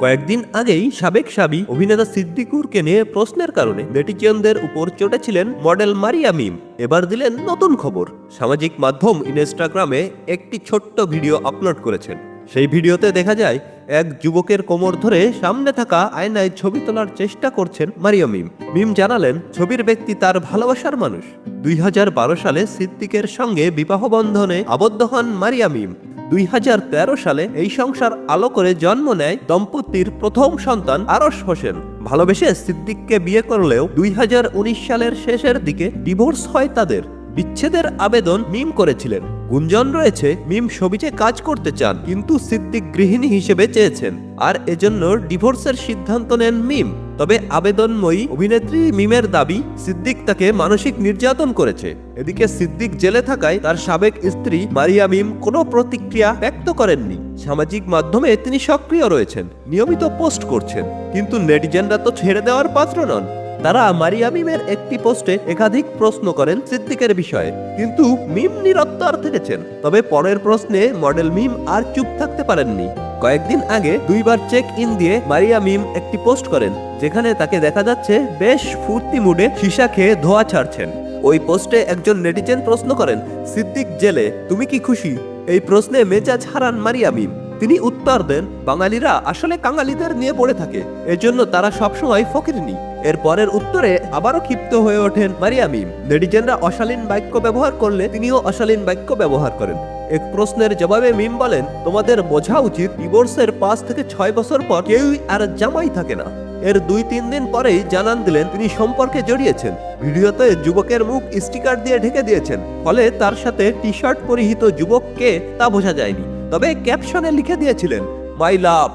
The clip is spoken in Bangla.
কয়েকদিন আগেই সাবেক সাবি অভিনেতা সিদ্দিকুরকে নিয়ে প্রশ্নের কারণে নেটিজনদের উপর চটেছিলেন মডেল মারিয়া মিম। এবার দিলেন নতুন খবর। সামাজিক মাধ্যম ইনস্টাগ্রামে একটি ছোট্ট ভিডিও আপলোড করেছেন। সেই ভিডিওতে দেখা যায়, এক যুবকের কোমর ধরে সামনে থাকা আয়নায় ছবি তোলার চেষ্টা করছেন মারিয়া মিম। মিম জানালেন, ছবির ব্যক্তি তার ভালোবাসার মানুষ। দুই হাজার বারো সালে সিদ্দিকের সঙ্গে বিবাহ বন্ধনে আবদ্ধ হন মারিয়া মিম দুই সালে এই সংসার আলো করে জন্ম নেয় দম্পতির প্রথম সন্তান আরস হোসেন। ভালোবেসে সিদ্দিককে বিয়ে করলেও দুই হাজার উনিশ সালের শেষের দিকে ডিভোর্স হয় তাদের। বিচ্ছেদের আবেদন মিম করেছিলেন। গুঞ্জন রয়েছে, মিম সবিজে কাজ করতে চান, কিন্তু সিদ্দিক গৃহিণী হিসেবে চেয়েছেন। আর এজন্য ডিভোর্সের সিদ্ধান্ত নেন মিম। তবে আবেদনময়ী অভিনেত্রী মিমের দাবি, সিদ্দিক তাকে মানসিক নির্যাতন করেছে। এদিকে সিদ্দিক জেলে থাকায় তার সাবেক স্ত্রী মারিয়া মিম কোনো প্রতিক্রিয়া ব্যক্ত করেননি। সামাজিক মাধ্যমে তিনি সক্রিয় রয়েছেন, নিয়মিত পোস্ট করছেন, কিন্তু নেটিজেনরা তো ছেড়ে দেওয়ার পাত্র নন। তারা মারিয়া মিমের একটি পোস্টে একাধিক প্রশ্ন করেন সিদ্দিকের বিষয়ে, কিন্তু মিম নিরত্তর থেকেছেন। তবে পরের প্রশ্নে মডেল মিম আর চুপ থাকতে পারেননি। কয়েকদিন আগে দুইবার চেক ইন দিয়ে মারিয়া মিম একটি পোস্ট করেন, যেখানে তাকে দেখা যাচ্ছে বেশ ফুর্তি মুডে সীসা খেয়ে ধোয়া ছাড়ছেন। ওই পোস্টে একজন নেটিজেন প্রশ্ন করেন, সিদ্দিক জেলে, তুমি কি খুশি? এই প্রশ্নে মেজাজ হারান মারিয়া মিম। তিনি উত্তর দেন, বাঙালিরা আসলে কাঙালিদের নিয়ে পড়ে থাকে, এজন্য তারা সবসময় ফকিরনি। এর পরের উত্তরে আবারও ক্ষিপ্ত হয়ে ওঠেন মারিয়া মিম নেটিজেনরা অশালীন বাক্য ব্যবহার করলে তিনিও অশালীন বাক্য ব্যবহার করেন। এক প্রশ্নের জবাবে মিম বলেন, তোমাদের বোঝা উচিত, ডিভোর্সের পাঁচ থেকে ছয় বছর পর কেউই আর জামাই থাকে না। এর দুই তিন দিন পরেই জানান দিলেন, তিনি সম্পর্কে জড়িয়েছেন। ভিডিওতে যুবকের মুখ স্টিকার দিয়ে ঢেকে দিয়েছেন, ফলে তার সাথে টি শার্ট পরিহিত যুবককে তা বোঝা যায়নি। তবে ক্যাপশনে লিখে দিয়েছিলেন মাই লাভ।